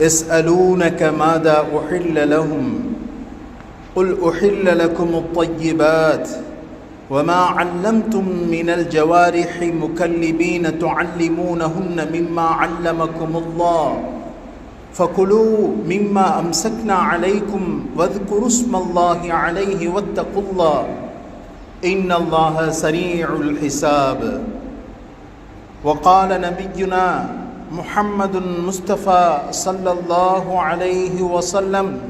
يسألونك ماذا أحل لهم قل أحل لكم الطيبات وما علمتم من الجوارح مكلبين تعلمونهن مما علمكم الله فكلوا مما أمسكنا عليكم واذكروا اسم الله عليه واتقوا الله إن الله سريع الحساب وقال نبينا محمد مصطفى صلى الله عليه وسلم.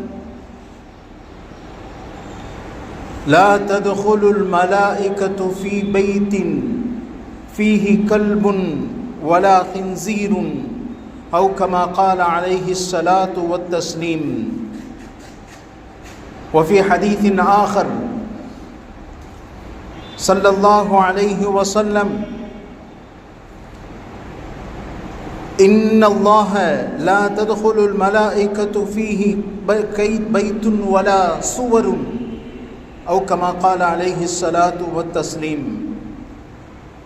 لا تدخل الملائكة في بيت فيه كلب ولا خنزير أو كما قال عليه الصلاة والتسليم. وفي حديث آخر صلى الله عليه وسلم إن الله لا تدخل الملائكة فيه بيت ولا صور أو كما قال عليه الصلاة والتسليم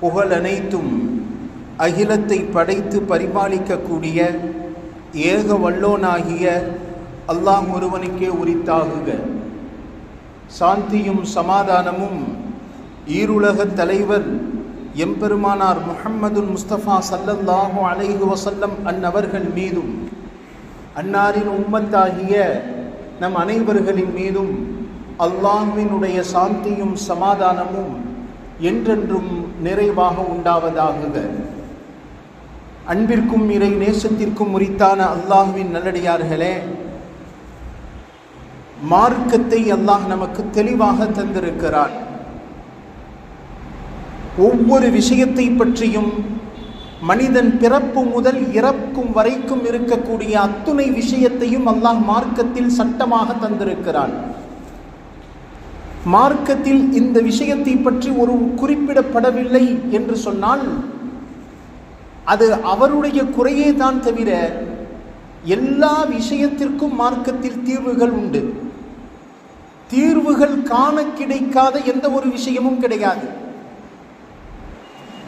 புகழ் அனைத்தும் அகிலத்தை படைத்து பரிபாலிக்கக்கூடிய ஏக வல்லோனாகிய அல்லாஹ் ஒருவனுக்கே உரித்தாகுக சாந்தியும் சமாதானமும் ஈருலக தலைவர் எம்பெருமானார் முஹம்மது முஸ்தபா சல்லல்லாஹு அலைஹு வசல்லம் அந்நவர்கள் மீதும் அன்னாரின் உம்மத்தாகிய நம் அனைவர்களின் மீதும் அல்லாஹ்வினுடைய சாந்தியும் சமாதானமும் என்றென்றும் நிறைவாக உண்டாவதாகுக அன்பிற்கும் இறை நேசத்திற்கும் உரித்தான அல்லாஹுவின் நல்லடியார்களே மார்க்கத்தை அல்லாஹ் நமக்கு தெளிவாக தந்திருக்கிறான். ஒவ்வொரு விஷயத்தை பற்றியும் மனிதன் பிறப்பு முதல் இறக்கும் வரைக்கும் இருக்கக்கூடிய அத்துணை விஷயத்தையும் அல்லாஹ் மார்க்கத்தில் சட்டமாக தந்திருக்கிறான். மார்க்கத்தில் இந்த விஷயத்தை பற்றி ஒரு குறிப்பிடப்படவில்லை என்று சொன்னால் அது அவருடைய குறையே தான் தவிர எல்லா விஷயத்திற்கும் மார்க்கத்தில் தீர்வுகள் உண்டு. தீர்வுகள் காண கிடைக்காத எந்த ஒரு விஷயமும் கிடையாது.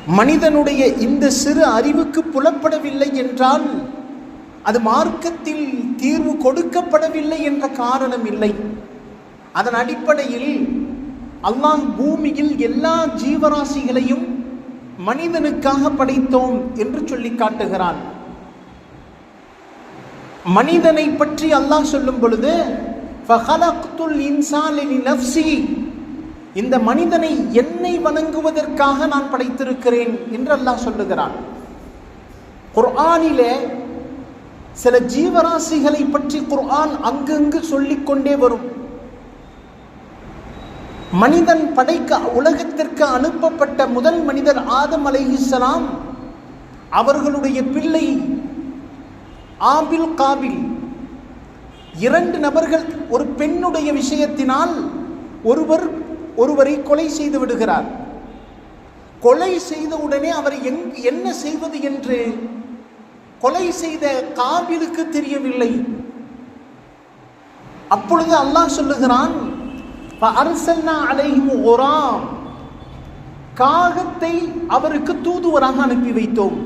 மனிதனுடைய இந்த சிறு அறிவுக்கு புலப்படவில்லை என்றால் அது மார்க்கத்தில் தீர்வு கொடுக்கப்படவில்லை என்ற காரணம் இல்லை. அதன் அடிப்படையில் அல்லாஹ் பூமியில் எல்லா ஜீவராசிகளையும் மனிதனுக்காக படைத்தோம் என்று சொல்லி காட்டுகிறான். மனிதனை பற்றி அல்லாஹ் சொல்லும் பொழுது இந்த மனிதனை என்னை வணங்குவதற்காக நான் படைத்திருக்கிறேன் என்று அல்லாஹ் சொல்லுகிறான். குர்ஆனிலே சில ஜீவராசிகளை பற்றி குர்ஆன் அங்கங்கு சொல்லிக்கொண்டே வரும். மனிதன் படைக்க உலகத்திற்கு அனுப்பப்பட்ட முதல் மனிதர் ஆதம் அலைஹிஸ்லாம் அவர்களுடைய பிள்ளை ஆபில் காபில். இரண்டு நபர்கள் ஒரு பெண்ணுடைய விஷயத்தினால் ஒருவர் ஒருவரை கொலை செய்து விடுகிறார். கொலை செய்த உடனே அவர் என்ன செய்வது என்று கொலை செய்த காபிலுக்கு தெரியவில்லை. அப்பொழுது அல்லாஹ் சொல்லுகிறான் காகத்தை அவருக்கு தூதுவராக அனுப்பி வைத்தோம்.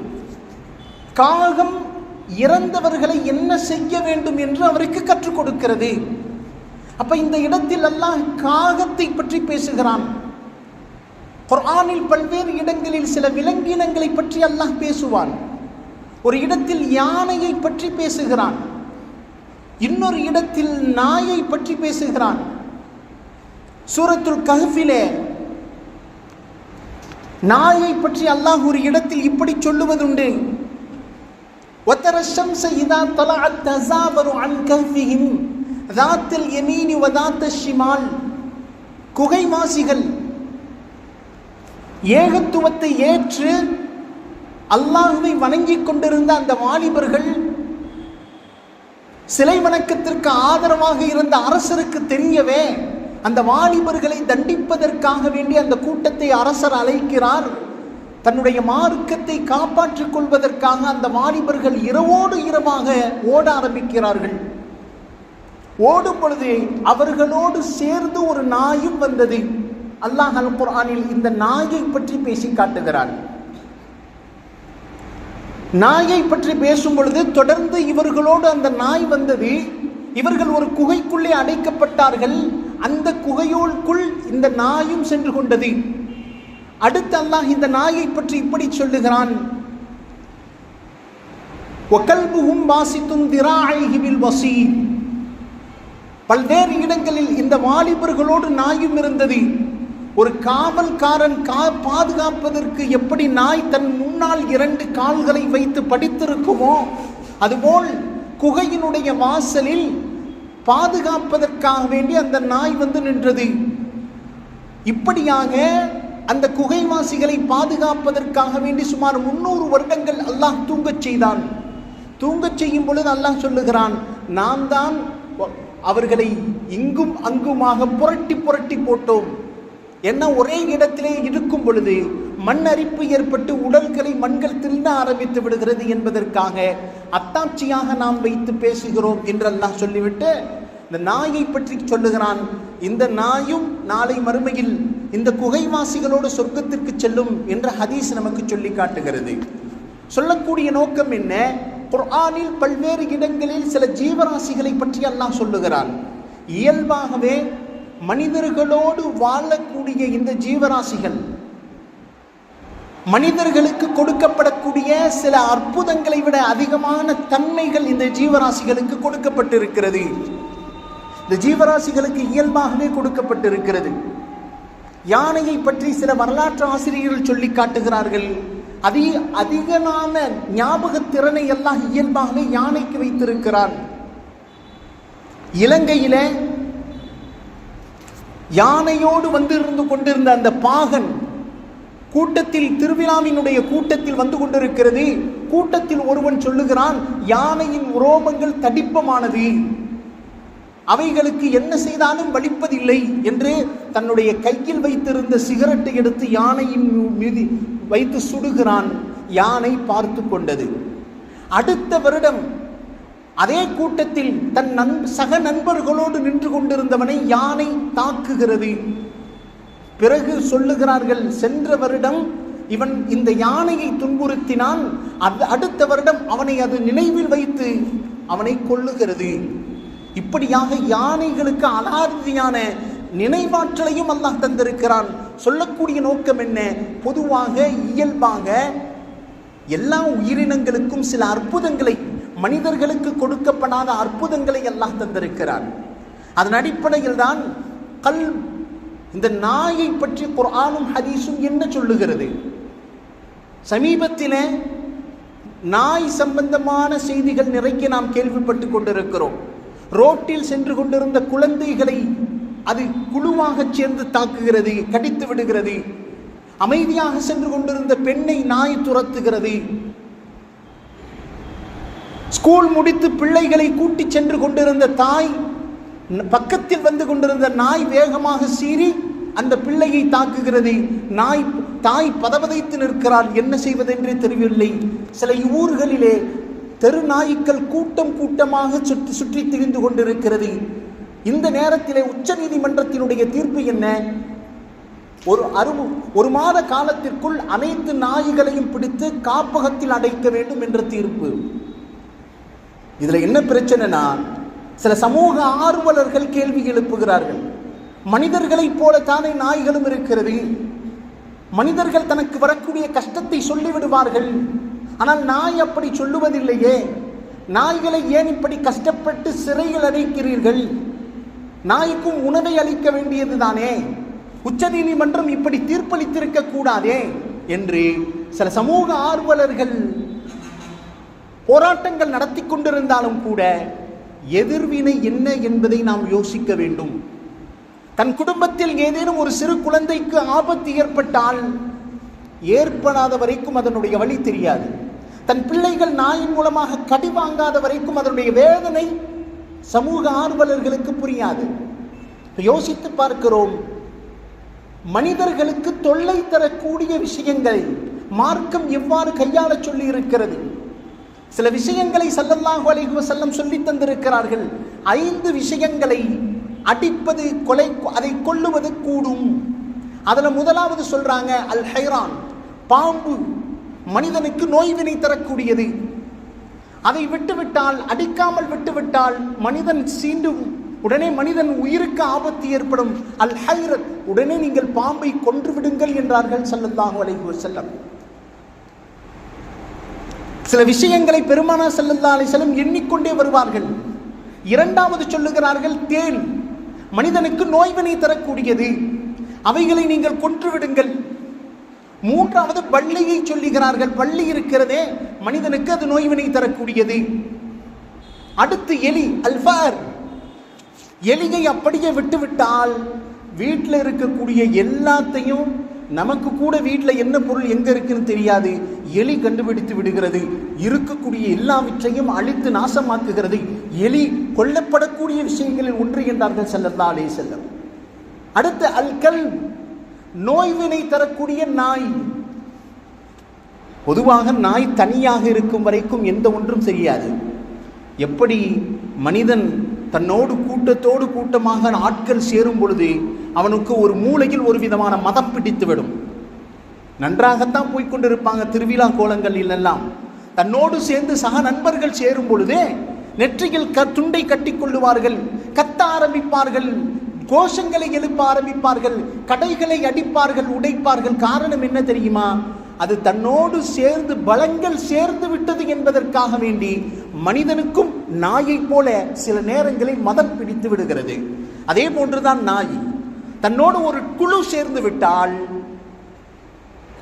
காகம் இறந்தவர்களை என்ன செய்ய வேண்டும் என்று அவருக்கு கற்றுக் கொடுக்கிறது. அப்போ இந்த இடத்தில் எல்லாம் காகத்தை பற்றி பேசுகிறான். குர்ஆனில் பல்வேறு இடங்களில் சில விலங்கினங்களை பற்றி அல்லாஹ் பேசுவான். ஒரு இடத்தில் யானையை பற்றி பேசுகிறான். இன்னொரு இடத்தில் நாயை பற்றி பேசுகிறான். சூரத்துல் கஹஃபிலே நாயை பற்றி அல்லாஹ் ஒரு இடத்தில் இப்படி சொல்லுவதுண்டு. ஒத்தர ஷம்ச இதா தலா தசாவரு அன் கஹ்ஃபிஹிம் ராத்தில் எமீனி வதாத்த ஷிமால் குகைவாசிகள் ஏகத்துவத்தை ஏற்று அல்லாஹுவை வணங்கிக் கொண்டிருந்த அந்த வாலிபர்கள் சிலை வணக்கத்திற்கு ஆதரவாக இருந்த அரசருக்கு தெரியவே அந்த வாலிபர்களை தண்டிப்பதற்காக வேண்டி அந்த கூட்டத்தை அரசர் அழைக்கிறார். தன்னுடைய மார்க்கத்தை காப்பாற்றிக் கொள்வதற்காக அந்த வாலிபர்கள் இரவோடு இரவாக ஓட ஆரம்பிக்கிறார்கள். ஓடும் பொழுது அவர்களோடு சேர்ந்து ஒரு நாயும் வந்தது. அல்லாஹ் அல் குர்ஆனில் இந்த நாயை பற்றி பேசி காட்டுகிறான். நாயை பற்றி பேசும் பொழுது தொடர்ந்து இவர்களோடு அந்த நாய் வந்தது. இவர்கள் ஒரு குகைக்குள்ளே அடைக்கப்பட்டார்கள். அந்த குகையோளுக்குள் இந்த நாயும் சென்று கொண்டது. அடுத்து அல்லாஹ் இந்த நாயை பற்றி இப்படி சொல்லுகிறான். ஒக்கல்புகும் வாசித்தும் திராஐஹிபில் வசி பல்வேறு இடங்களில் இந்த வாலிபர்களோடு நாயும் இருந்தது. ஒரு காவல்காரன் கா பாதுகாப்பதற்கு எப்படி நாய் தன் முன்னால் இரண்டு கால்களை வைத்து படித்திருக்குமோ அதுபோல் குகையினுடைய வாசலில் பாதுகாப்பதற்காக வேண்டி அந்த நாய் வந்து நின்றது. இப்படியாக அந்த குகைவாசிகளை பாதுகாப்பதற்காக வேண்டி சுமார் முன்னூறு வருடங்கள் அல்லாஹ் தூங்கச் செய்தான். தூங்கச் செய்யும் பொழுது அல்லாஹ் சொல்லுகிறான் நான் தான் அவர்களை இங்கும் அங்குமாக புரட்டி புரட்டி போட்டோம். என்ன ஒரே இடத்திலே இருக்கும் பொழுது மண் அரிப்பு ஏற்பட்டு உடல்களை மண்கள் தின்ன ஆரம்பித்து விடுகிறது என்பதற்காக அத்தாட்சியாக நாம் வைத்து பேசுகிறோம் என்றெல்லாம் சொல்லிவிட்டு இந்த நாயை பற்றி சொல்லுகிறான். இந்த நாயும் நாளை மறுமையில் இந்த குகைவாசிகளோடு சொர்க்கத்திற்கு செல்லும் என்ற ஹதீஸ் நமக்கு சொல்லி காட்டுகிறது. சொல்லக்கூடிய நோக்கம் என்ன? குர்ஆனில் பல்வேறு இடங்களில் சில ஜீவராசிகளை பற்றி அல்லாஹ் சொல்லுகிறான். இயல்பாகவே மனிதர்களோடு வாழக்கூடிய இந்த ஜீவராசிகள் மனிதர்களுக்கு கொடுக்கப்படக்கூடிய சில அற்புதங்களை விட அதிகமான தன்மைகள் இந்த ஜீவராசிகளுக்கு கொடுக்கப்பட்டிருக்கிறது. இந்த ஜீவராசிகளுக்கு இயல்பாகவே கொடுக்கப்பட்டிருக்கிறது. யானையை பற்றி சில வரலாற்று ஆசிரியர்கள் சொல்லி காட்டுகிறார்கள். அதி அதிகமான ஞாபக திறனை எல்லாம் இயல்பாகவே யானைக்கு வைத்திருக்கிறார் இலங்கையில யானையோடு வந்து இருந்து கொண்டிருந்த அந்த பாகன் கூட்டத்தில் திருவிழாவினுடைய கூட்டத்தில் வந்து கொண்டிருக்கிறது. கூட்டத்தில் ஒருவன் சொல்லுகிறான் யானையின் உரோமங்கள் தடிப்பமானது. அவைகளுக்கு என்ன செய்தாலும் வலிப்பதில்லை என்று தன்னுடைய கையில் வைத்திருந்த சிகரெட்டை எடுத்து யானையின் மீது வைத்து சுடுகிறான் யானை பார்த்து கொண்டது. அடுத்த வருடம் அதே கூட்டத்தில் தன் நண் சக நண்பர்களோடு நின்று கொண்டிருந்தவனை யானை தாக்குகிறது. பிறகு சொல்லுகிறார்கள் சென்ற வருடம் இவன் இந்த யானையை துன்புறுத்தினான். அது அடுத்த வருடம் அவனை அது நினைவில் வைத்து அவனை கொள்ளுகிறது இப்படியாக யானைகளுக்கு அலாதியான நினைவாற்றலையும் அல்லாஹ் தந்திருக்கிறான். சொல்லக்கூடிய நோக்கம் என்ன? பொதுவாக இயல்பாக எல்லா உயிரினங்களுக்கும் சில அற்புதங்களை மனிதர்களுக்கு கொடுக்கப்படாத அற்புதங்களை எல்லாம் தந்திருக்கிறான். அதன் அடிப்படையில் தான் கல் இந்த நாயை பற்றி குரானும் ஹதீஸும் என்ன சொல்லுகிறது? சமீபத்தில் நாய் சம்பந்தமான செய்திகள் நிறைய நாம் கேள்விப்பட்டு கொண்டிருக்கிறோம். ரோட்டில் சென்று கொண்டிருந்த குழந்தைகளை அது குழுவாக சேர்ந்து தாக்குகிறது கடித்து விடுகிறது. அமைதியாக சென்று கொண்டிருந்த பெண்ணை நாய் துரத்துகிறது. ஸ்கூல் முடித்து பிள்ளைகளை கூட்டி சென்று கொண்டிருந்த தாய் பக்கத்தில் வந்து கொண்டிருந்த நாய் வேகமாக சீறி அந்த பிள்ளையை தாக்குகிறது. நாய் தாய் பதவதைத்து நிற்கிறாள். என்ன செய்வதென்றே தெரியவில்லை. சில ஊர்களிலே தெரு நாய்க்கள் கூட்டம் கூட்டமாக சுற்றி சுற்றி திரிந்து கொண்டிருக்கிறது. இந்த நேரத்திலே உச்ச நீதிமன்றத்தினுடைய தீர்ப்பு என்ன? ஒரு அரு ஒரு மாத காலத்திற்குள் அனைத்து நாய்களையும் பிடித்து காப்பகத்தில் அடைக்க வேண்டும் என்ற தீர்ப்பு. இதுல என்ன பிரச்சனைனா சில சமூக ஆர்வலர்கள் கேள்வி எழுப்புகிறார்கள். மனிதர்களைப் போல தானே நாய்களும் இருக்கிறது. மனிதர்கள் தனக்கு வரக்கூடிய கஷ்டத்தை சொல்லிவிடுவார்கள். ஆனால் நாய் அப்படி சொல்லுவதில்லையே. நாய்களை ஏன் இப்படி கஷ்டப்பட்டு சிறையில் அடைக்கிறீர்கள்? நாய்க்கும் உணவை அளிக்க வேண்டியது தானே உச்சநீதிமன்றம் இப்படி தீர்ப்பளித்திருக்க கூடாதே என்று சில சமூக ஆர்வலர்கள் போராட்டங்கள் நடத்தி கொண்டிருந்தாலும் கூட எதிர்வினை என்ன என்பதை நாம் யோசிக்க வேண்டும். தன் குடும்பத்தில் ஏதேனும் ஒரு சிறு குழந்தைக்கு ஆபத்து ஏற்பட்டால் ஏற்படாத வரைக்கும் அதனுடைய வழி தெரியாது. தன் பிள்ளைகள் நாயின் மூலமாக கடி வாங்காத வரைக்கும் அதனுடைய வேதனை சமூக ஆர்வலர்களுக்கு புரியாது. யோசித்து பார்க்கிறோம். மனிதர்களுக்கு தொல்லை தரக்கூடிய விஷயங்களை மார்க்கம் எவ்வாறு கையாள சொல்லி இருக்கிறது சில விஷயங்களை சல்லல்லாஹு அலைஹி செல்லம் சொல்லி தந்திருக்கிறார்கள். ஐந்து விஷயங்களை அடிப்பது கொலை அதை கொள்ளுவது கூடும். அதில் முதலாவது சொல்றாங்க அல் ஹைரான் பாம்பு. மனிதனுக்கு நோய்வினை தரக்கூடியது. அதை விட்டுவிட்டால் அடிக்காமல் விட்டுவிட்டால் மனிதன் சீண்டும் உடனே மனிதன் உயிருக்கு ஆபத்து ஏற்படும். அல் ஹைரத் உடனே நீங்கள் பாம்பை கொன்று விடுங்கள் என்றார்கள் ஸல்லல்லாஹு அலைஹி செல்லம் சில விஷயங்களை பெருமானா ஸல்லல்லாஹு அலைஹி செல்லம் எண்ணிக்கொண்டே வருவார்கள். இரண்டாவது சொல்லுகிறார்கள் தேன். மனிதனுக்கு நோய்வினை தரக்கூடியது. அவைகளை நீங்கள் கொன்று விடுங்கள் மூன்றாவது பள்ளியை சொல்லுகிறார்கள். பள்ளி இருக்கிறதே மனிதனுக்கு அது நோய்வினை தரக்கூடியது. அடுத்து எலி அல்ஃபார். எலியை அப்படியே விட்டுவிட்டால் வீட்டில் இருக்கக்கூடிய எல்லாத்தையும் நமக்கு கூட வீட்டில் என்ன பொருள் எங்கே இருக்குன்னு தெரியாது. எலி கண்டுபிடித்து விடுகிறது. இருக்கக்கூடிய எல்லாவற்றையும் அழித்து நாசமாக்குகிறது. எலி கொல்லப்படக்கூடிய விஷயங்களில் ஒன்று என்றார்கள் செல்லல்லா அலே செல்லம் அடுத்து அல்கல் நோய்வினை தரக்கூடிய நாய். பொதுவாக நாய் தனியாக இருக்கும் வரைக்கும் எந்த ஒன்றும் செய்யாது. எப்படி மனிதன் தன்னோடு கூட்டத்தோடு கூட்டமாக ஆட்கள் சேரும் பொழுது அவனுக்கு ஒரு மூலையில் ஒரு விதமான மதம் பிடித்துவிடும். நன்றாகத்தான் போய்கொண்டிருப்பாங்க திருவிழா கோலங்களில் எல்லாம். தன்னோடு சேர்ந்து சக நண்பர்கள் சேரும் பொழுதே நெற்றியில் க துண்டை கட்டிக்கொள்ளுவார்கள் கத்த ஆரம்பிப்பார்கள். கோஷங்களை எழுப்ப ஆரம்பிப்பார்கள் கடைகளை அடிப்பார்கள் உடைப்பார்கள். காரணம் என்ன தெரியுமா? அது தன்னோடு சேர்ந்து பலங்கள் சேர்ந்து விட்டது என்பதற்காக வேண்டி மனிதனுக்கும் நாயைப் போல சில நேரங்களில் மதம் பிடித்து விடுகிறது. அதே போன்றுதான் நாய். தன்னோடு ஒரு குழு சேர்ந்து விட்டால்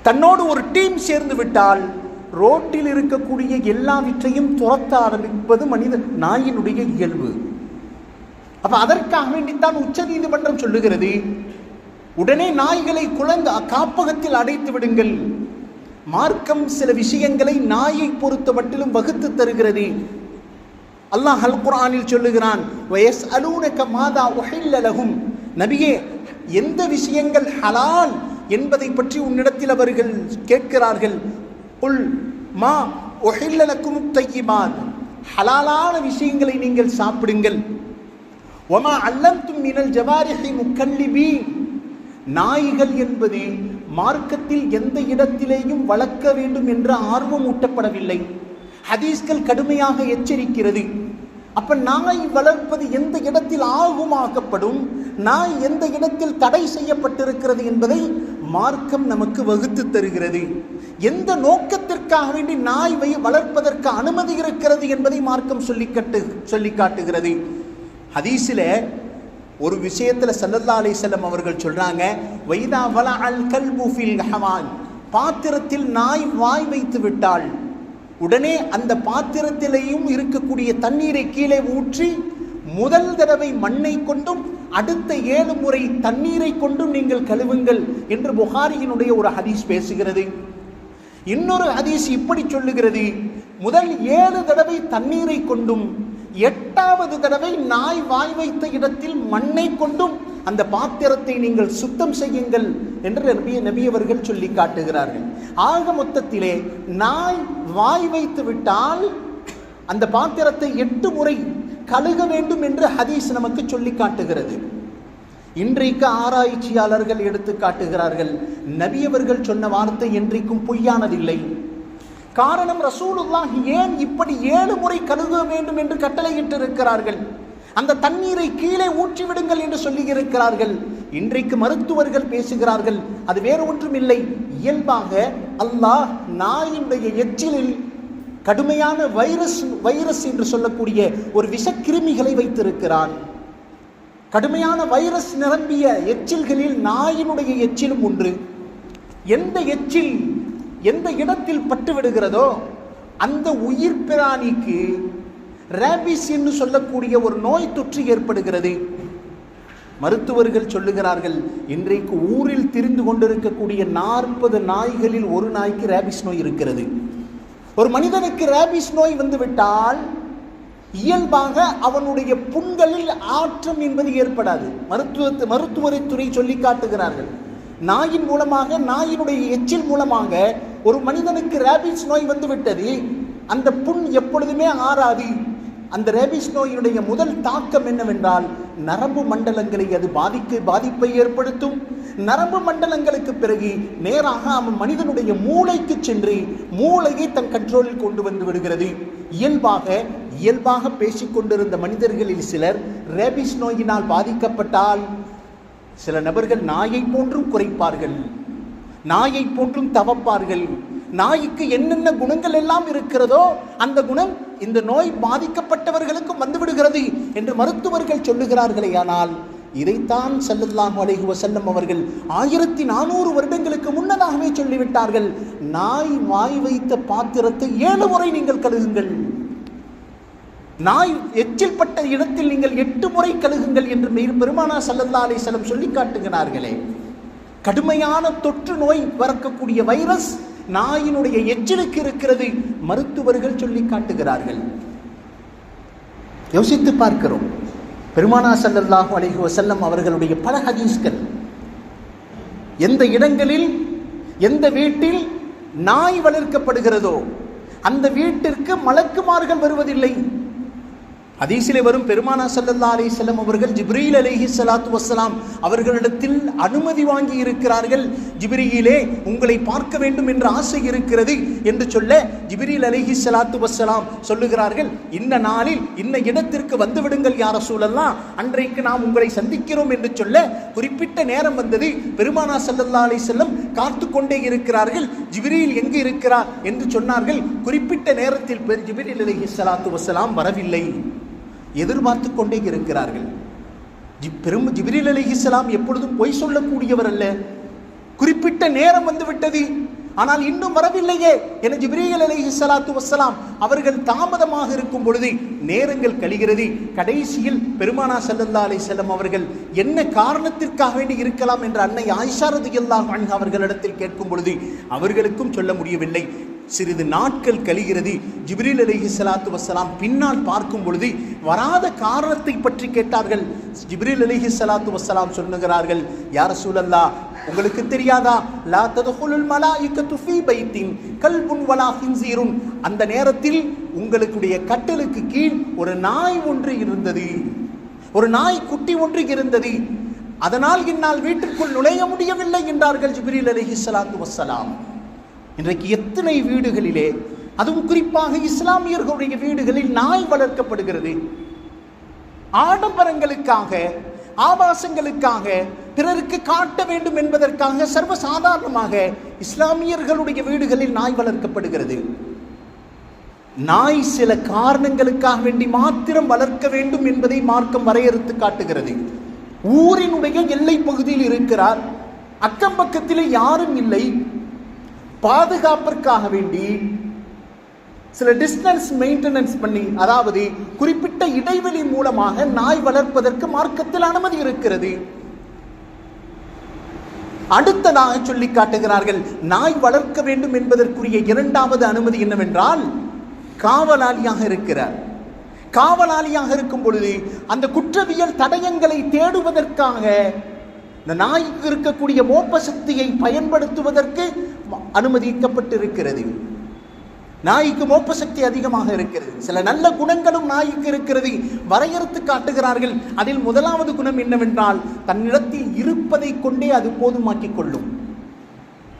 தன்னோடு ஒரு டீம் சேர்ந்து விட்டால் ரோட்டில் இருக்கக்கூடிய எல்லாவற்றையும் துரத்த ஆரம்பிப்பது மனித நாயினுடைய இயல்பு. அப்போ அதற்காக வேண்டித்தான் உச்ச நீதிமன்றம் சொல்லுகிறது. உடனே நாய்களை குழந்தை காப்பகத்தில் அடைத்து விடுங்கள். மார்க்கம் சில விஷயங்களை நாயை பொறுத்த மட்டிலும் வகுத்து தருகிறது. அல்லாஹ் அல் குரானில் சொல்லுகிறான் வயஸ் அலூனக மாதா உஹில்லலகும் நபியே எந்த விஷயங்கள் ஹலால் என்பதை பற்றி உன்னிடத்தில் அவர்கள் கேட்கிறார்கள். உள் மா ஒஹில்லலக்கும் தையிமான் ஹலாலான விஷயங்களை நீங்கள் சாப்பிடுங்கள். ஒமா அல்லந்தும் மினல் ஜவாரிஹி முக்கல்லிபி நாய்கள் என்பது மார்க்கத்தில் எந்த இடத்திலேயும் வளர்க்க வேண்டும் என்ற ஆர்வம் ஊட்டப்படவில்லை. ஹதீஸ்கள் கடுமையாக எச்சரிக்கிறது. அப்ப நாய் வளர்ப்பது எந்த இடத்தில் ஆகுமாக்கப்படும் நாய் எந்த இடத்தில் தடை செய்யப்பட்டிருக்கிறது என்பதை மார்க்கம் நமக்கு வகுத்து தருகிறது. எந்த நோக்கத்திற்காக வேண்டி நாய் வை வளர்ப்பதற்கு அனுமதி இருக்கிறது என்பதை மார்க்கம் சொல்லி கட்டு சொல்லி காட்டுகிறது ஹதீஸில் ஒரு விஷயத்தில் சல்லல்லா அலிசல்லம் அவர்கள் சொல்கிறாங்க வைதா வல அல் கல்புஃபில் ஹவான் பாத்திரத்தில் நாய் வாய் வைத்து விட்டால் உடனே அந்த பாத்திரத்திலேயும் இருக்கக்கூடிய தண்ணீரை கீழே ஊற்றி முதல் தடவை மண்ணை கொண்டும் அடுத்த ஏழு முறை தண்ணீரை கொண்டும் நீங்கள் கழுவுங்கள் என்று புகாரியினுடைய ஒரு ஹதீஸ் பேசுகிறது. இன்னொரு ஹதீஸ் இப்படி சொல்லுகிறது முதல் ஏழு தடவை தண்ணீரை கொண்டும் எட்டாவது தடவை நாய் வாய் வைத்த இடத்தில் மண்ணை கொண்டும் அந்த பாத்திரத்தை நீங்கள் சுத்தம் செய்யுங்கள் என்று நபிய நபியவர்கள் சொல்லி காட்டுகிறார்கள். ஆக மொத்தத்திலே நாய் வாய் வைத்து விட்டால் அந்த பாத்திரத்தை எட்டு முறை கழுக வேண்டும் என்று ஹதீஸ் நமக்கு சொல்லி காட்டுகிறது. இன்றைக்கு ஆராய்ச்சியாளர்கள் எடுத்து காட்டுகிறார்கள் நபியவர்கள் சொன்ன வார்த்தை என்றைக்கும் பொய்யானதில்லை. காரணம் ரசூலுல்லாஹ் ஏன் இப்படி ஏழு முறை கழுக வேண்டும் என்று கட்டளையிட்டு இருக்கிறார்கள் அந்த தண்ணீரை கீழே ஊற்றிவிடுங்கள் என்று சொல்லியிருக்கிறார்கள். இன்றைக்கு மருத்துவர்கள் பேசுகிறார்கள் அது வேறு ஒன்றும் இல்லை இயல்பாக அல்லாஹ் நாயினுடைய எச்சிலில் கடுமையான வைரஸ் வைரஸ் என்று சொல்லக்கூடிய ஒரு விஷக்கிருமிகளை வைத்திருக்கிறான். கடுமையான வைரஸ் நிரம்பிய எச்சில்களில் நாயினுடைய எச்சிலும் ஒன்று. எந்த எச்சில் எந்த இடத்தில் பட்டு விடுகிறதோ அந்த உயிர் பிராணிக்கு ரேபிஸ் என்று சொல்லக்கூடிய ஒரு நோய் தொற்று ஏற்படுகிறது. மருத்துவர்கள் சொல்லுகிறார்கள் இன்றைக்கு ஊரில் திரிந்து கொண்டிருக்கக்கூடிய நாற்பது நாய்களில் ஒரு நாய்க்கு ரேபிஸ் நோய் இருக்கிறது. ஒரு மனிதனுக்கு ரேபிஸ் நோய் வந்துவிட்டால் இயல்பாக அவனுடைய புண்களில் ஆற்றம் என்பது ஏற்படாது. மருத்துவ மருத்துவரை துறை சொல்லி காட்டுகிறார்கள். நாயின் மூலமாக நாயினுடைய எச்சில் மூலமாக ஒரு மனிதனுக்கு ரேபிஸ் நோய் வந்து விட்டது. அந்த புண் எப்பொழுதுமே ஆறாது. அந்த ரேபிஸ் நோயினுடைய முதல் தாக்கம் என்னவென்றால் நரம்பு மண்டலங்களை அது பாதிக்க பாதிப்பை ஏற்படுத்தும். நரம்பு மண்டலங்களுக்கு பிறகு நேராக அவன் மனிதனுடைய மூளைக்கு சென்று மூளையை தன் கண்ட்ரோலில் கொண்டு வந்து விடுகிறது. இயல்பாக இயல்பாக பேசிக்கொண்டிருந்த மனிதர்களில் சிலர் ரேபிஸ் நோயினால் பாதிக்கப்பட்டால் சில நபர்கள் நாயை போன்றும் குறைப்பார்கள் நாயை போன்றும் தவப்பார்கள். நாய்க்கு என்னென்ன குணங்கள் எல்லாம் இருக்கிறதோ அந்த குணம் இந்த நோய் பாதிக்கப்பட்டவர்களுக்கும் வந்துவிடுகிறது என்று மருத்துவர்கள் சொல்லுகிறார்களே ஆனால் இதைத்தான் ஸல்லல்லாஹு அலைஹு வசல்லம் அவர்கள் ஆயிரத்தி நானூறு வருடங்களுக்கு முன்னதாகவே சொல்லிவிட்டார்கள். நாய் வாய் வைத்த பாத்திரத்தை ஏழு முறை நீங்கள் கழுகுங்கள் நாய் எச்சில் பட்ட இடத்தில் நீங்கள் எட்டு முறை கழுகுங்கள் என்று பெருமானா சல்லல்லா அலிசல்லம் சொல்லி காட்டுகிறார்களே. கடுமையான தொற்று நோய் வரக்கூடிய வைரஸ் நாயினுடைய எச்சிலுக்கு இருக்கிறது மருத்துவர்கள் சொல்லி காட்டுகிறார்கள். யோசித்து பார்க்கிறோம். பெருமானா சல்லல்லாஹு அலைஹி வசல்லம் அவர்களுடைய பல ஹதீஸ்கள். எந்த இடங்களில் எந்த வீட்டில் நாய் வளர்க்கப்படுகிறதோ அந்த வீட்டிற்கு மலக்குமார்கள் வருவதில்லை. அதீசிலே வரும் பெருமானா சல்லல்லா அலைஹிஸ்ஸலாம் அவர்கள் ஜிப்ரீல் அலைஹி சலாத்து வசலாம் அவர்களிடத்தில் அனுமதி வாங்கி இருக்கிறார்கள் ஜிப்ரீலே உங்களை பார்க்க வேண்டும் என்ற ஆசை இருக்கிறது என்று சொல்ல ஜிப்ரீல் அலைஹி சலாத்து வசலாம் சொல்லுகிறார்கள். இந்த நாளில் இந்த இடத்திற்கு வந்து விடுங்கள் யார சூழல்லாம் அன்றைக்கு நாம் உங்களை சந்திக்கிறோம் என்று சொல்ல குறிப்பிட்ட நேரம் வந்தது பெருமானா சல்லல்லா அலைஹிஸ்ஸலாம் காத்து கொண்டே இருக்கிறார்கள். ஜிப்ரீல் எங்கு இருக்கிறார்? என்று சொன்னார்கள். குறிப்பிட்ட நேரத்தில் பெரு- ஜிப்ரீல் அலிஹி சலாத்து வசலாம் வரவில்லை. எதிர்பார்த்து கொண்டே இருக்கிறார்கள். ஜி- பெரும் ஜிப்ரீல் அலைஹிஸ்ஸலாம் எப்பொழுதும் பொய் சொல்லக்கூடியவர் அல்ல. குறிப்பிட்ட நேரம் வந்துவிட்டது. ஆனால் இன்னும் வரவில்லையே என ஜிப்ரீல் அலைஹிஸ்ஸலாத்து வசலாம் அவர்கள் தாமதமாக இருக்கும் பொழுது நேரங்கள் கழிகிறது. கடைசியில் பெருமானா செல்லல்லா அலைஹி செல்லம் அவர்கள் என்ன காரணத்திற்காக வேண்டி இருக்கலாம் என்ற அன்னை ஆயிஷாரது ரதியல்லாஹு அவர்களிடத்தில் கேட்கும் பொழுது அவர்களுக்கும் சொல்ல முடியவில்லை. சிறிது நாட்கள் கழிகிறது. ஜிப்ரீல் அலிஹி சலாத்து வஸ்ஸலாம் பின்னால் பார்க்கும் பொழுது வராத காரணத்தை பற்றி கேட்டார்கள். ஜிப்ரீல் அலிஹி சலாத்து வசலாம் சொல்லுகிறார்கள் யார் சூழல்லா உங்களுக்கு தெரியாதா? லா ததுகுலுல் மலாயிகத்து ஃபீ பைத்தின் கல்புன் வலா ஹின்சீருன். அந்த நேரத்தில் உங்களுடைய கட்டலுக்கு கீழ் ஒரு நாய் ஒன்று இருந்தது. ஒரு நாய் குட்டி ஒன்று இருந்தது. அதனால் என்னால் வீட்டுக்குள் நுழைய முடியவில்லை என்றார்கள் ஜிப்ரீல் அலிஹி சலாத்து வசலாம் இன்றைக்கு எத்தனை வீடுகளிலே அதுவும் குறிப்பாக இஸ்லாமியர்களுடைய வீடுகளில் நாய் வளர்க்கப்படுகிறது. ஆடம்பரங்களுக்காக ஆபாசங்களுக்காக பிறருக்கு காட்ட வேண்டும் என்பதற்காக சர்வசாதாரணமாக இஸ்லாமியர்களுடைய வீடுகளில் நாய் வளர்க்கப்படுகிறது. நாய் சில காரணங்களுக்காக வேண்டி மாத்திரம் வளர்க்க வேண்டும் என்பதை மார்க்கம் வரையறுத்து காட்டுகிறது. ஊரினுடைய எல்லை பகுதியில் இருக்கிறார். அக்கம் பக்கத்தில் யாரும் இல்லை. பாதுகாப்பிற்காக வேண்டி சில டிஸ்டன்ஸ் மெயின்டெனன்ஸ் பண்ணி அதாவது குறிப்பிட்ட இடைவெளி மூலமாக நாய் வளர்ப்பதற்கு மார்க்கத்தில் அனுமதி இருக்கிறது. அடுத்ததாக சொல்லி காட்டுகிறார்கள் நாய் வளர்க்க வேண்டும் என்பதற்குரிய இரண்டாவது அனுமதி என்னவென்றால் காவலாளியாக இருக்கிறார். காவலாளியாக இருக்கும் பொழுது அந்த குற்றவியல் தடயங்களை தேடுவதற்காக இந்த நாய்க்கு இருக்கக்கூடிய மோப்ப சக்தியை பயன்படுத்துவதற்கு அனுமதிக்கப்பட்டிருக்கிறது. நாய்க்கு மோப்ப சக்தி அதிகமாக இருக்கிறது. சில நல்ல குணங்களும் நாய்க்கு இருக்கிறது வரையறுத்து காட்டுகிறார்கள். அதில் முதலாவது குணம் என்னவென்றால் தன்னிடத்தில் இருப்பதை கொண்டே அது போதுமாக்கிக் கொள்ளும்.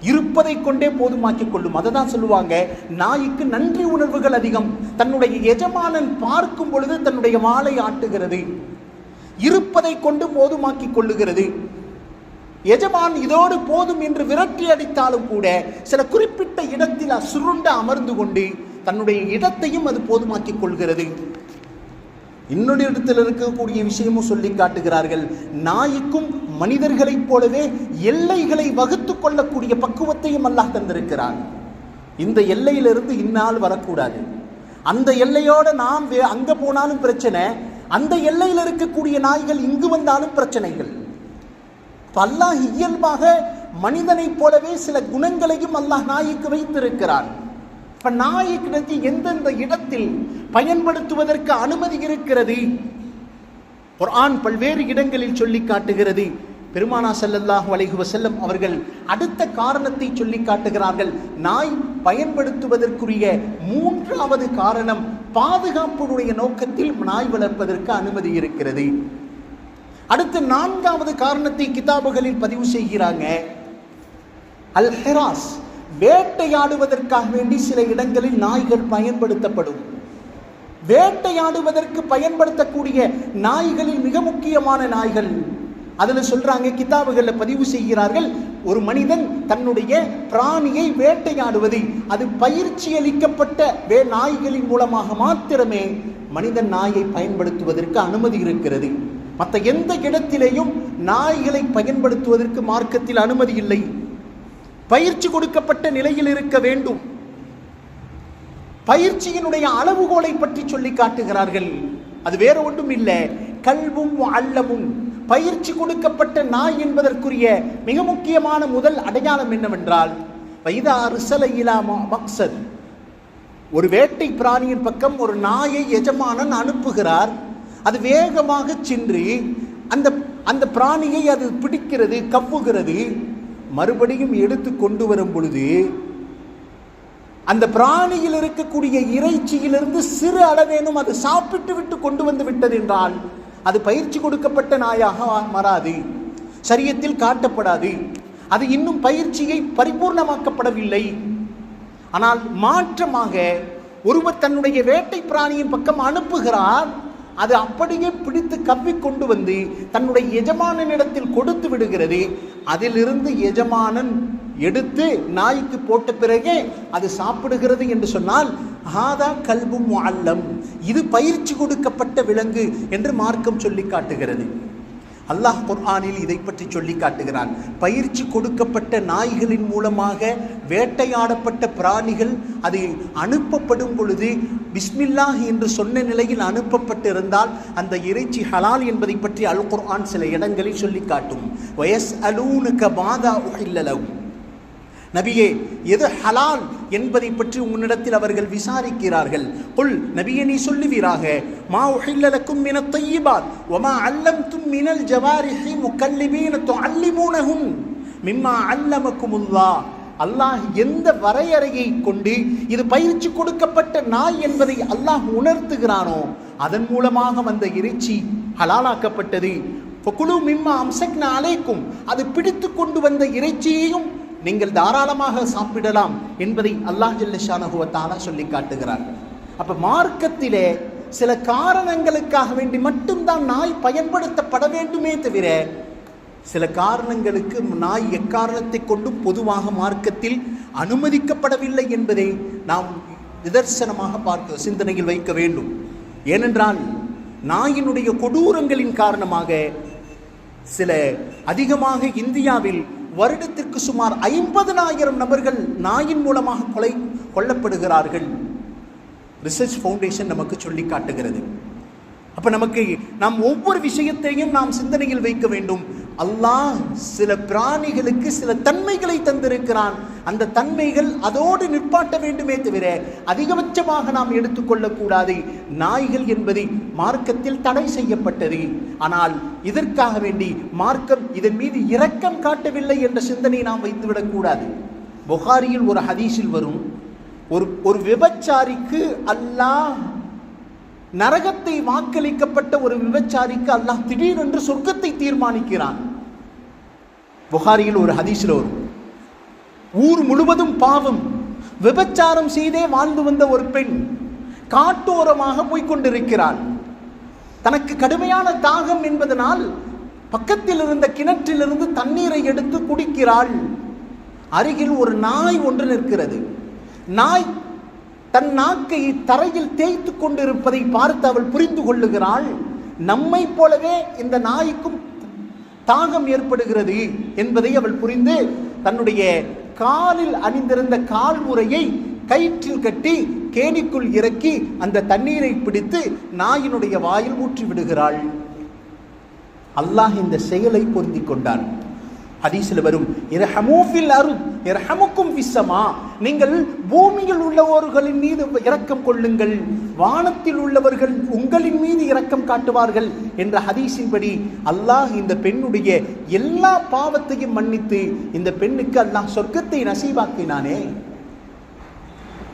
இருப்பதை கொண்டே போதுமாக்கிக் கொள்ளும். அதை தான் சொல்லுவாங்க நாய்க்கு நன்றி உணர்வுகள் அதிகம். தன்னுடைய எஜமானன் பார்க்கும் பொழுது தன்னுடைய வாளை ஆட்டுகிறது. இருப்பதை கொண்டு போதுமாக்கிக் கொள்ளுகிறது. எஜமான் இதோடு போதும் என்று விரட்டி அடித்தாலும் கூட சில குறிப்பிட்ட இடத்தில் சுருண்ட அமர்ந்து கொண்டு தன்னுடைய இடத்தையும் அது போதுமாக்கிக் கொள்கிறது. இன்னொரு இடத்தில் இருக்கக்கூடிய விஷயமும் சொல்லி காட்டுகிறார்கள். நாய்க்கும் மனிதர்களைப் போலவே எல்லைகளை வகுத்து கொள்ளக்கூடிய பக்குவத்தையும் அல்லாஹ் தந்திருக்கிறார் இந்த எல்லையிலிருந்து இந்நாள் வரக்கூடாது. அந்த எல்லையோட நாம் வே- அங்க போனாலும் பிரச்சனை அந்த எல்லையில் இருக்கக்கூடிய நாய்கள் இங்கு வந்தாலும் பிரச்சனைகள். இப்போ அல்லாஹ் இயல்பாக மனிதனைப் போலவே சில குணங்களையும் அல்லாஹ் நாய்க்கு வைத்திருக்கிறான். இப்ப நாய்க்கு எந்தெந்த இடத்தில் பயன்படுத்துவதற்கு அனுமதி இருக்கிறது? குர்ஆன் பல்வேறு இடங்களில் சொல்லி காட்டுகிறது. பெருமானா செல்லல்லாஹு அலைஹு வசல்லம் அவர்கள் அடுத்த காரணத்தை சொல்லி காட்டுகிறார்கள். நாய் பயன்படுத்துவதற்குரிய மூன்றாவது காரணம் பாதுகாப்புடைய நோக்கத்தில் நாய் வளர்ப்பதற்கு அனுமதி இருக்கிறது. அடுத்து நான்காவது காரணத்தை கிதாபுகளில் பதிவு செய்கிறாங்க. அல் ஹெராஸ் வேட்டையாடுவதற்காக வேண்டி சில இடங்களில் நாய்கள் பயன்படுத்தப்படும். வேட்டையாடுவதற்கு பயன்படுத்தக்கூடிய நாய்களில் மிக முக்கியமான நாய்கள். அதில் சொல்றாங்க கிதாபுகளில் பதிவு செய்கிறார்கள் ஒரு மனிதன் தன்னுடைய பிராணியை வேட்டையாடுவது அது பயிற்சி அளிக்கப்பட்ட வே நாய்களின் மூலமாக மாத்திரமே மனிதன் நாயை பயன்படுத்துவதற்கு அனுமதி இருக்கிறது. மற்ற எந்த இடத்திலேயும் நாய்களை பயன்படுத்துவதற்கு மார்க்கத்தில் அனுமதி இல்லை. பயிற்சி கொடுக்கப்பட்ட நிலையில் இருக்க வேண்டும். பயிற்சியினுடைய அளவுகோலை பற்றி சொல்லி காட்டுகிறார்கள். அது வேற ஒன்றும் இல்லை. கல்வும் அல்லமும் பயிற்சி கொடுக்கப்பட்ட நாய் என்பதற்குரிய மிக முக்கியமான முதல் அடையாளம் என்னவென்றால் வைதா ரிசல இலா மக்சத். ஒரு வேட்டை பிராணியின் பக்கம் ஒரு நாயை எஜமானன் அனுப்புகிறார். அது வேகமாக சென்று அந்த அந்த பிராணியை அது பிடிக்கிறது கவ்வுகிறது மறுபடியும் எடுத்து கொண்டு வரும் பொழுது அந்த பிராணியில் இருக்கக்கூடிய இறைச்சியிலிருந்து சிறு அளவேனும் அது சாப்பிட்டு விட்டு கொண்டு வந்து விட்டது என்றால் அது பயிற்சி கொடுக்கப்பட்ட நாயாக மாறாது சரியத்தில் காட்டப்படாது அது இன்னும் பயிற்சியை பரிபூர்ணமாக்கப்படவில்லை. ஆனால் மாற்றமாக ஒருவர் தன்னுடைய வேட்டை பிராணியின் பக்கம் அனுப்புகிறார் அது அப்படியே பிடித்து கவ்வி கொண்டு வந்து தன்னுடைய எஜமானனிடத்தில் கொடுத்து விடுகிறது. அதிலிருந்து எஜமானன் எடுத்து நாய்க்கு போட்ட பிறகே அது சாப்பிடுகிறது என்று சொன்னால் ஹாதா கல்பும் அல்லம் இது பயிற்சி கொடுக்கப்பட்ட விலங்கு என்று மார்க்கம் சொல்லி காட்டுகிறது. அல்லாஹ் குர்ஆனில் இதை பற்றி சொல்லி காட்டுகிறான். பயிற்சி கொடுக்கப்பட்ட நாய்களின் மூலமாக வேட்டையாடப்பட்ட பிராணிகள் அது அனுப்பப்படும் பொழுது பிஸ்மில்லாஹ் என்று சொன்ன நிலையில் அனுப்பப்பட்டிருந்தால் அந்த இறைச்சி ஹலால் என்பதை பற்றி அல் குர்ஆன் சில இடங்களில் சொல்லி காட்டும். வயஸ் அலூனுக்க பாதா இல்லலவும் நபியே எது ஹலால்? என்பதை பற்றி உன்னிடத்தில் அவர்கள் விசாரிக்கிறார்கள். புல் நபியை நீ சொல்லுவீராக மா உஹில்லலக்கும் மின தையிபாத் ஒமா அல்லம் தும் மினல் ஜவாரிஹி முக்கல்லிபீன அல்லிமூனகும் மிம்மா அல்லமக்குமுல்லா. அல்லாஹ் எந்த வரையறையை கொண்டு இது பயிற்சி கொடுக்கப்பட்ட நாய் என்பதை அல்லாஹ் உணர்த்துகிறானோ அதன் மூலமாக வந்த இறைச்சி ஹலாலாக்கப்பட்டது. குழு மிம்மா அம்சக்ன அலைக்கும். அது பிடித்து கொண்டு வந்த இறைச்சியையும் நீங்கள் தாராளமாக சாப்பிடலாம் என்பதை அல்லாஹ் ஜல்லஷானகுவத்தாலா சொல்லி காட்டுகிறார். அப்ப மார்க்கத்திலே சில காரணங்களுக்காக வேண்டி மட்டும்தான் நாய் பயன்படுத்தப்பட வேண்டுமே தவிர சில காரணங்களுக்கு நாய் எக்காரணத்தை கொண்டும் பொதுவாக மார்க்கத்தில் அனுமதிக்கப்படவில்லை என்பதை நாம் நிதர்சனமாக பார்க்க சிந்தனையில் வைக்க வேண்டும். ஏனென்றால் நாயினுடைய கொடூரங்களின் காரணமாக சில அதிகமாக இந்தியாவில் வருடத்திற்கு சுமார் ஐம்பதனாயிரம் நபர்கள் நாயின் மூலமாக கொலை கொல்லப்படுகிறார்கள். ரிசர்ச் ஃபவுண்டேஷன் நமக்கு சொல்லி காட்டுகிறது. அப்போ நமக்கு நாம் ஒவ்வொரு விஷயத்தையும் நாம் சிந்தனையில் வைக்க வேண்டும். அல்லாஹ் சில பிராணிகளுக்கு சில தன்மைகளை தந்திருக்கிறான். அந்த தன்மைகள் அதோடு நிற்பாட்ட வேண்டுமே தவிர அதிகபட்சமாக நாம் எடுத்துக்கொள்ளக்கூடாது. நாய்கள் என்பது மார்க்கத்தில் தடை செய்யப்பட்டது. ஆனால் இதற்காக வேண்டி மார்க்கம் இதன் மீது இரக்கம் காட்டவில்லை என்ற சிந்தனை நாம் வைத்துவிடக்கூடாது. புகாரியில் ஒரு ஹதீஸில் வரும் ஒரு ஒரு விபச்சாரிக்கு அல்லாஹ் நரகத்தை வாக்களிக்கப்பட்ட ஒரு விபச்சாரிக்கு அல்லாஹ் திடீரென்று சொர்க்கத்தை தீர்மானிக்கிறான். புகாரியில் ஒரு ஹதீஸில் வரும். ஊர் முழுவதும் பாவம். விபச்சாரம் செய்தே வாழ்ந்து வந்த ஒரு பெண் காட்டோரமாக போய்கொண்டிருக்கிறாள் தனக்கு கடுமையான தாகம் என்பதனால் பக்கத்தில் இருந்த கிணற்றிலிருந்து தண்ணீரை எடுத்து குடிக்கிறாள். அருகில் ஒரு நாய் ஒன்று நிற்கிறது. நாய் தன் நாக்கை தரையில் தேய்த்து கொண்டிருப்பதை பார்த்து அவள் புரிந்து கொள்ளுகிறாள். நம்மை போலவே இந்த நாய்க்கும் தாகம் ஏற்படுகிறது என்பதை அவள் புரிந்து தன்னுடைய காலில் அணிந்திருந்த கால் முறையை கயிற்றில் கட்டி கேணிக்குள் இறக்கி அந்த தண்ணீரை பிடித்து நாயினுடைய வாயில் ஊற்றி விடுகிறாள் அல்லாஹ் இந்த செயலை பொருந்தி கொண்டான். ஹதீஸில் வரும் இரஹமூஃபில் அருள் இரஹமுக்கும் விசமா நீங்கள் பூமியில் உள்ளவர்களின் மீது இரக்கம் கொள்ளுங்கள் வானத்தில் உள்ளவர்கள் உங்களின் மீது இரக்கம் காட்டுவார்கள் என்ற ஹதீஸின்படி அல்லாஹ் இந்த பெண்ணுடைய எல்லா பாவத்தையும் மன்னித்து இந்த பெண்ணுக்கு அல்லாஹ் சொர்க்கத்தை நசீவாக்கினானே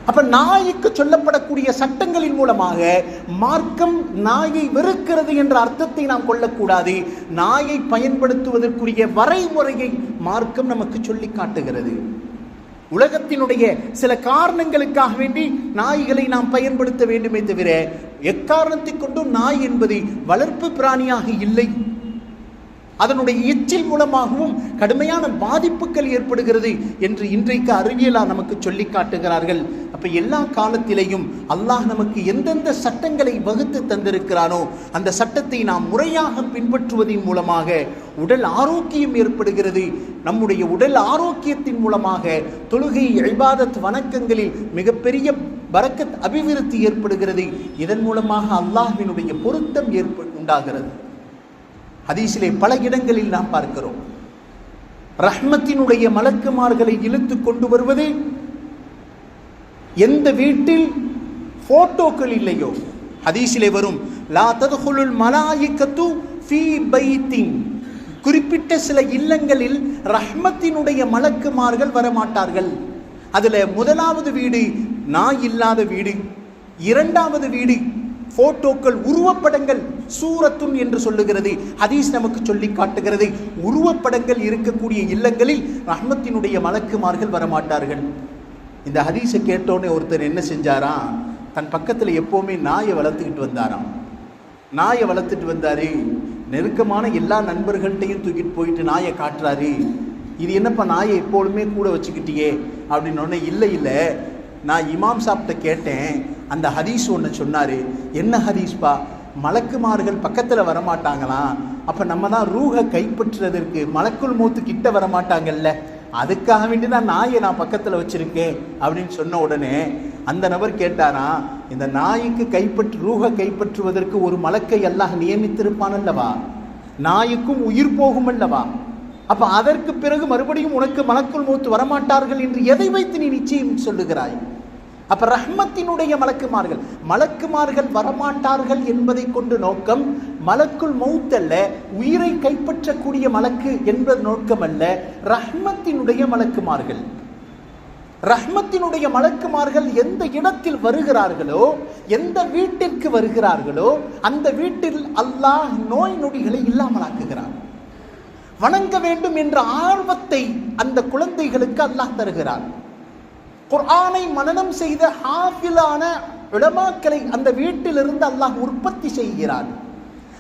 அப்ப நாய்க்கு சொல்லப்படக்கூடிய சட்டங்களின் மூலமாக மார்க்கம் நாயை வெறுக்கிறது என்ற அர்த்தத்தை நாம் கொள்ளக்கூடாது. நாயை பயன்படுத்துவதற்குரிய வரைமுறையை மார்க்கம் நமக்கு சொல்லி காட்டுகிறது. உலகத்தினுடைய சில காரணங்களுக்காக வேண்டி நாய்களை நாம் பயன்படுத்த வேண்டுமே தவிர எக்காரணத்தை கொண்டும் நாய் என்பது வளர்ப்பு பிராணியாக இல்லை. அதனுடைய எச்சில் மூலமாகவும் கடுமையான பாதிப்புகள் ஏற்படுகிறது என்று இன்றைக்கு அறிவியலா நமக்கு சொல்லி காட்டுகிறார்கள். அப்ப எல்லா காலத்திலேயும் அல்லாஹ் நமக்கு எந்தெந்த சட்டங்களை வகுத்து தந்திருக்கிறானோ அந்த சட்டத்தை நாம் முறையாக பின்பற்றுவதன் மூலமாக உடல் ஆரோக்கியம் ஏற்படுகிறது. நம்முடைய உடல் ஆரோக்கியத்தின் மூலமாக தொழுகை இபாதத் வணக்கங்களில் மிகப்பெரிய பரக்கத் அபிவிருத்தி ஏற்படுகிறது. இதன் மூலமாக அல்லாஹினுடைய பொருத்தம் ஏற்ப உண்டாகிறது. ஹதீஸிலே பல இடங்களில் நாம் பார்க்கிறோம். ரஹ்மத்தினுடைய மலக்குமார்களை இழுத்து கொண்டு வருவது எந்த வீட்டில் போட்டோக்கள் இல்லையோ ஹதீஸிலே வரும் லா ததுகுலுல் மலாயிக்கத்து ஃபீ பைத்தின். குறிப்பிட்ட சில இல்லங்களில் ரஹ்மத்தினுடைய மலக்குமார்கள் வரமாட்டார்கள். அதில் முதலாவது வீடு நாய் இல்லாத வீடு இரண்டாவது வீடு போட்டோக்கள் உருவப்படங்கள். சூரத்துன் என்று சொல்லுகிறது. ஹதீஸ் நமக்கு சொல்லி காட்டுகிறது. உருவப்படங்கள் இருக்கக்கூடிய இல்லங்களில் ரஹ்மத்தினுடைய மலக்குமார்கள் வரமாட்டார்கள். இந்த ஹதீஸை கேட்டோன்னே ஒருத்தர் என்ன செஞ்சாராம்? தன் பக்கத்தில் எப்போவுமே நாயை வளர்த்துக்கிட்டு வந்தாராம். நாயை வளர்த்துட்டு வந்தாரு. நெருக்கமான எல்லா நண்பர்கள்ட்டையும் தூக்கிட்டு போயிட்டு நாயை காட்டுறாரு. இது என்னப்பா நாயை எப்பொழுதுமே கூட வச்சுக்கிட்டியே? அப்படின்னு உடனே இல்லை இல்லை. நான் இமாம் சாப்பிட்ட கேட்டேன். அந்த ஹதீஸ் ஒன்று சொன்னார். என்ன ஹதீஸ்பா? மலக்குமார்கள் பக்கத்தில் வரமாட்டாங்களாம் அப்போ நம்ம தான் ரூகை கைப்பற்றுறதற்கு மலக்குள் மூத்து கிட்ட வரமாட்டாங்கல்ல? அதுக்காக வேண்டி தான் நாயை நான் பக்கத்தில் வச்சிருக்கேன் அப்படின்னு சொன்ன உடனே அந்த நபர் கேட்டாரா இந்த நாய்க்கு கைப்பற்று ரூகை கைப்பற்றுவதற்கு ஒரு மலக்கை அல்லாஹ் நியமித்திருப்பான் அல்லவா? நாய்க்கும் உயிர் போகும் அல்லவா? அப்போ அதற்கு பிறகு மறுபடியும் உனக்கு மலக்குள் மூத்து வரமாட்டார்கள் என்று எதை வைத்து நீ நிச்சயம் சொல்லுகிறாய்? அப்ப ரஹ்மத்தினுடைய மலக்குமார்கள். மலக்குமார்கள் வரமாட்டார்கள் என்பதை கொண்டு நோக்கம் மலக்குள் மௌத்தல்ல உயிரை கைப்பற்றக்கூடிய மலக்கு என்பது நோக்கம் அல்ல ரஹ்மத்தினுடைய மலக்குமார்கள். ரஹ்மத்தினுடைய மலக்குமார்கள் எந்த இடத்தில் வருகிறார்களோ எந்த வீட்டிற்கு வருகிறார்களோ அந்த வீட்டில் அல்லாஹ் நோய் நொடிகளை இல்லாமலாக்குகிறார் வணங்க வேண்டும் என்ற ஆர்வத்தை அந்த குழந்தைகளுக்கு அல்லாஹ் தருகிறார் குர்ஆனை மனனம் செய்த ஹாஃபிலான உலமாக்களை அந்த வீட்டிலிருந்து அல்லாஹ் உற்பத்தி செய்கிறார்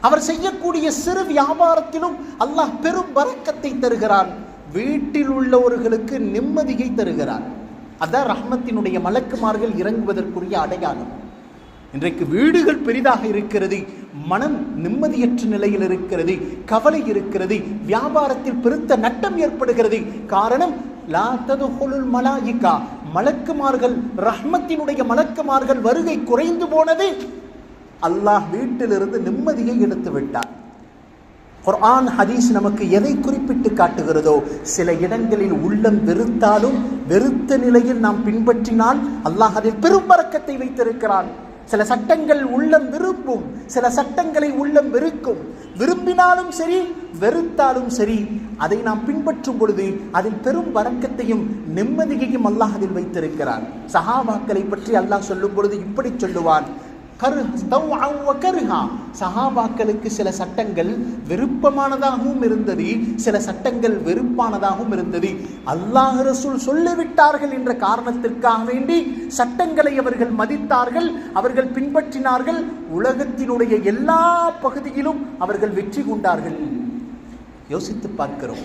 அவர் செய்யக்கூடிய சிறு வியாபாரத்திலும் அல்லாஹ் பெரும் வரக்கத்தை தருகிறான். வீட்டில் உள்ளவர்களுக்கு நிம்மதியை தருகிறார் அதான் ரஹ்மத்தினுடைய மலக்குமார்கள் இறங்குவதற்குரிய அடையாளம். இன்றைக்கு வீடுகள் பெரிதாக இருக்கிறது மனம் நிம்மதியற்ற நிலையில் இருக்கிறது கவலை இருக்கிறது வியாபாரத்தில் பெருத்த நட்டம் ஏற்படுகிறது. காரணம் லா ததுகுலுல் மலாயிகா மலக்குமார்கள் ரஹ்மத்தினுடைய மலக்குமார்கள் வருகை குறைந்து போனது அல்லாஹ் வீட்டிலிருந்து நிம்மதியை எடுத்து விட்டார் குர்ஆன் ஹதீஸ் நமக்கு எதை குறிப்பிட்டு காட்டுகிறதோ சில இடங்களில் உள்ளம் வெறுத்தாலும் வெறுத்த நிலையில் நாம் பின்பற்றினால் அல்லாஹ் அதில் பெரும் பறக்கத்தை வைத்திருக்கிறான். சில சட்டங்கள் உள்ளம் விரும்பும் சில சட்டங்களை உள்ளம் வெறுக்கும். விரும்பினாலும் சரி வெறுத்தாலும் சரி அதை நாம் பின்பற்றும் பொழுது அதில் பெரும் வரக்கத்தையும் நிம்மதியையும் அல்லாஹ் அதில் வைத்திருக்கிறான். சஹாபாக்களை பற்றி அல்லாஹ் சொல்லும் பொழுது இப்படி சொல்லுவான் சஹாபாக்களுக்கு சில சட்டங்கள் விருப்பமானதாகவும் இருந்தது. சில சட்டங்கள் வெறுப்பானதாகவும் இருந்தது. அல்லாஹ் ரசூல் சொல்லிவிட்டார்கள் என்ற காரணத்திற்காக வேண்டி சட்டங்களை அவர்கள் மதித்தார்கள் அவர்கள் பின்பற்றினார்கள். உலகத்தினுடைய எல்லா பகுதியிலும் அவர்கள் வெற்றி கொண்டார்கள். யோசித்து பார்க்கிறோம்.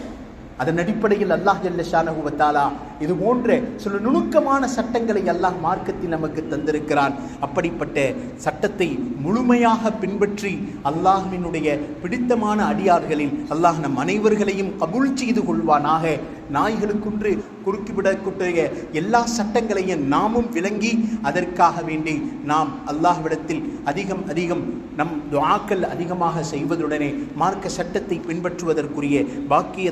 அதன் அடிப்படையில் அல்லாஹ் ஜல்லஷானகுவத்தாலா இது போன்ற சில நுணுக்கமான சட்டங்களை அல்லாஹ் மார்க்கத்தில் நமக்கு தந்திருக்கிறான். அப்படிப்பட்ட சட்டத்தை முழுமையாக பின்பற்றி அல்லாஹினுடைய பிடித்தமான அடியார்களில் அல்லாஹ் நம் அனைவர்களையும் கபுல் செய்து கொள்வானாக. நாய்களுக்குன்று குறுக்கிவிடக்கூடிய எல்லா சட்டங்களையும் நாமும் விளங்கி அதற்காக வேண்டி நாம் அல்லாஹ்விடத்தில் அதிகம் அதிகம் நம் துவாக்கள் அதிகமாக செய்வதுடனே மார்க்க சட்டத்தை பின்பற்றுவதற்குரிய பாக்கிய